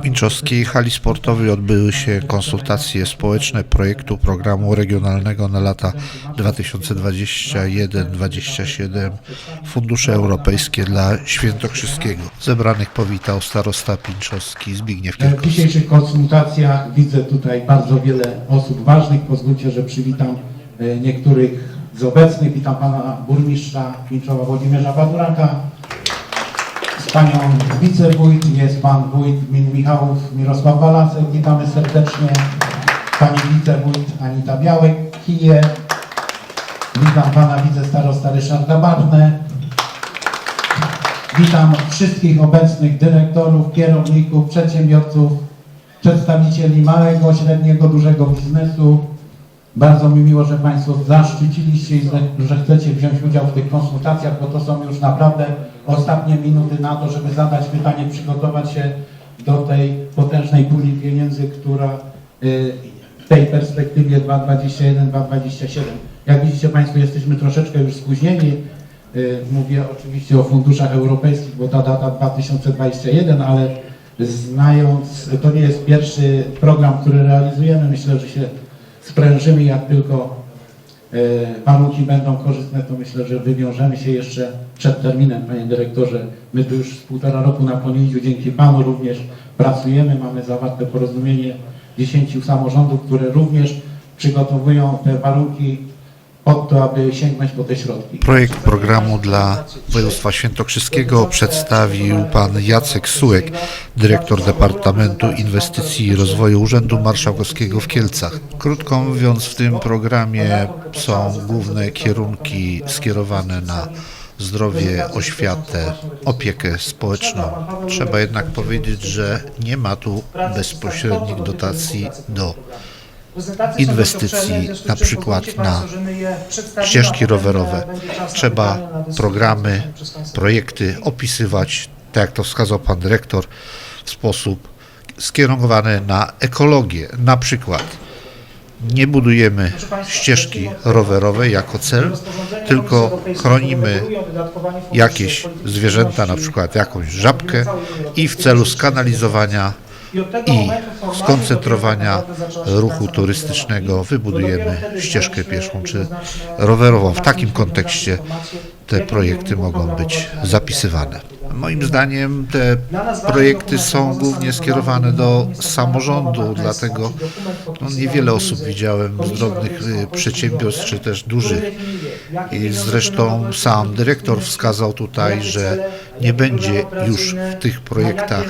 Gminczowskiej hali sportowej odbyły się konsultacje społeczne projektu programu regionalnego na lata 2021-2027 Fundusze Europejskie dla Świętokrzyskiego. Zebranych powitał starosta Pińczowski Zbigniew W Kierkowski. dzisiejszych konsultacjach widzę tutaj bardzo wiele osób ważnych. Pozwólcie, że przywitam e, niektórych z obecnych. Witam pana burmistrza Pińczowa Włodzimierza Baduraka, panią wicewójt, jest pan wójt gminy Michałów Mirosław Walasek. Witamy serdecznie. Pani wicewójt Anita Białek-Kije. Witam pana wicestarosta Ryszarda Barnę. Witam wszystkich obecnych dyrektorów, kierowników, przedsiębiorców, przedstawicieli małego, średniego, dużego biznesu. Bardzo mi miło, że Państwo zaszczyciliście i że- chcecie wziąć udział w tych konsultacjach, bo to są już naprawdę ostatnie minuty na to, żeby zadać pytanie, przygotować się do tej potężnej puli pieniędzy, która y, w tej perspektywie 2021-2027. Jak widzicie Państwo, jesteśmy troszeczkę już spóźnieni. Y, Mówię oczywiście o funduszach europejskich, bo ta data 2021, ale znając, to nie jest pierwszy program, który realizujemy. Myślę, że się sprężymy, jak tylko warunki będą korzystne, to myślę, że wywiążemy się jeszcze przed terminem, panie dyrektorze. My tu już z półtora roku na Ponięciu, dzięki panu również pracujemy. Mamy zawarte porozumienie 10 samorządów, które również przygotowują te warunki pod to, aby sięgnąć po te środki. Projekt programu dla województwa świętokrzyskiego przedstawił pan Jacek Sułek, dyrektor Departamentu Inwestycji i Rozwoju Urzędu Marszałkowskiego w Kielcach. Krótko mówiąc, w tym programie są główne kierunki skierowane na zdrowie, oświatę, opiekę społeczną. Trzeba jednak powiedzieć, że nie ma tu bezpośrednich dotacji do inwestycji, na przykład na ścieżki rowerowe. Trzeba programy, projekty opisywać, tak jak to wskazał pan dyrektor, w sposób skierowany na ekologię. Na przykład nie budujemy ścieżki rowerowej jako cel, tylko chronimy jakieś zwierzęta, na przykład jakąś żabkę i w celu skanalizowania i skoncentrowania ruchu turystycznego wybudujemy ścieżkę pieszą czy rowerową. W takim kontekście te projekty mogą być zapisywane. Moim zdaniem te projekty są głównie skierowane do samorządu, dlatego no, niewiele osób widziałem z drobnych y, przedsiębiorstw czy też dużych. I zresztą sam dyrektor wskazał tutaj, że nie będzie już w tych projektach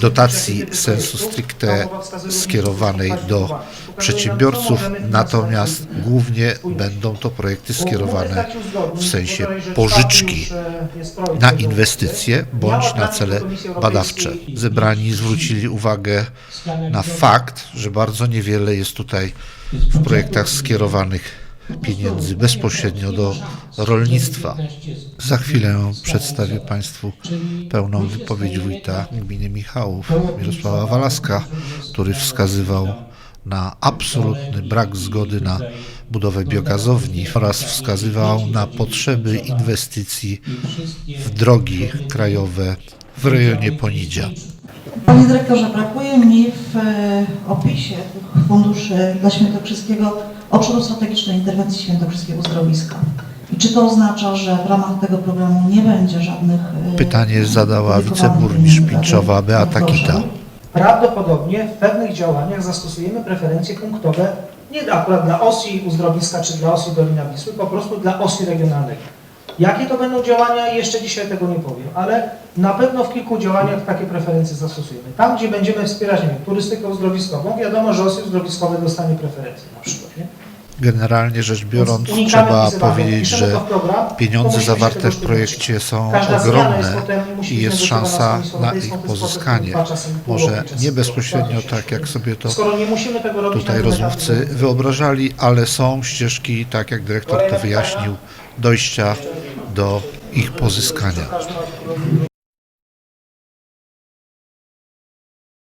dotacji sensu stricte skierowanej do przedsiębiorców, natomiast głównie będą to projekty skierowane w sensie pożyczki na inwestycje bądź na cele badawcze. Zebrani zwrócili uwagę na fakt, że bardzo niewiele jest tutaj w projektach skierowanych pieniędzy bezpośrednio do rolnictwa. Za chwilę przedstawię Państwu pełną wypowiedź wójta gminy Michałów, Mirosława Walaska, który wskazywał na absolutny brak zgody na budowę biogazowni oraz wskazywał na potrzeby inwestycji w drogi krajowe w rejonie Ponidzia. Panie dyrektorze, brakuje mi w e, opisie tych funduszy dla Świętokrzyskiego obszaru strategicznej interwencji Świętokrzyskiego uzdrowiska. I czy to oznacza, że w ramach tego programu nie będzie żadnych... e, Pytanie zadała wiceburmistrz? Pińczowa Beata. Kita. Prawdopodobnie w pewnych działaniach zastosujemy preferencje punktowe nie akurat dla osi uzdrowiska czy dla osi Dolina Wisły, po prostu dla osi regionalnego. Jakie to będą działania, jeszcze dzisiaj tego nie powiem, ale na pewno w kilku działaniach takie preferencje zastosujemy. Tam, gdzie będziemy wspierać nie wiem, turystykę uzdrowiskową, wiadomo, że osy uzdrowiskowe dostanie preferencje na przykład. Nie? Generalnie rzecz biorąc, trzeba powiedzieć, że pieniądze zawarte w projekcie są ogromne i jest szansa na ich pozyskanie. Może nie bezpośrednio tak, jak sobie to tutaj rozmówcy wyobrażali, ale są ścieżki, tak jak dyrektor to wyjaśnił, dojścia do ich pozyskania.